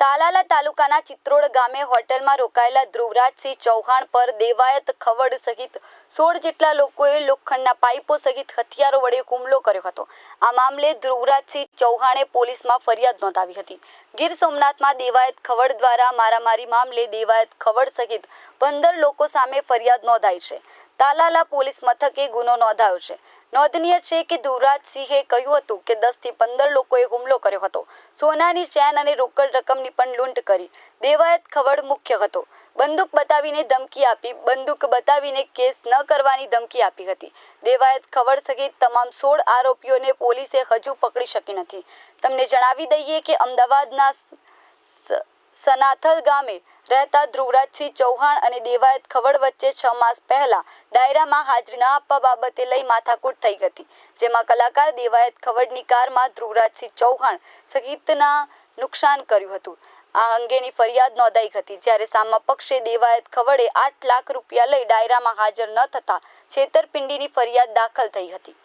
તાલાલા તાલુકાના ચિત્રોડ ગામે હોટેલમાં રોકાયેલા ધ્રુવરાજસિંહ ચૌહાણ પર દેવાયત ખવડ સહિત સોળ જેટલા લોકોએ લોખંડના પાઇપો સહિત હથિયારો વડે હુમલો કર્યો હતો. આ મામલે ધ્રુવરાજસિંહ ચૌહાણે પોલીસમાં ફરિયાદ નોંધાવી હતી. ગીર સોમનાથમાં દેવાયત ખવડ દ્વારા મારામારી મામલે દેવાયત ખવડ સહિત પંદર લોકો સામે ફરિયાદ નોંધાઈ છે. તાલાલા પોલીસ મથકે ગુનો નોંધાયો છે. નોંધનીય છે કે ધુવરાજસિંહે કહ્યું હતું કે દસથી પંદર લોકોએ હુમલો કર્યો હતો. સોનાની ચેન અને રોકડ રકમની પણ લૂંટ કરી. દેવાયત ખવડ મુખ્ય હતો. બંદૂક બતાવીને ધમકી આપી, બંદૂક બતાવીને કેસ ન કરવાની ધમકી આપી હતી. દેવાયત ખવડ સહિત તમામ સોળ આરોપીઓને પોલીસે હજુ પકડી શકી નથી. તમને જણાવી દઈએ કે અમદાવાદના સનાથલ ગામે રહેતા ધ્રુવરાજસિંહ ચૌહાણ અને દેવાયત ખવડ વચ્ચે છ માસ પહેલા ડાયરામાં હાજરી ન આપવા બાબતે લઈ માથાકૂટ થઈ હતી, જેમાં કલાકાર દેવાયત ખવડની કારમાં ધ્રુવરાજસિંહ ચૌહાણ સહિતના નુકસાન કર્યું હતું. આ અંગેની ફરિયાદ નોંધાઈ હતી, જ્યારે સામા પક્ષે દેવાયત ખવડે આઠ લાખ રૂપિયા લઈ ડાયરામાં હાજર ન થતા છેતરપિંડીની ફરિયાદ દાખલ થઈ હતી.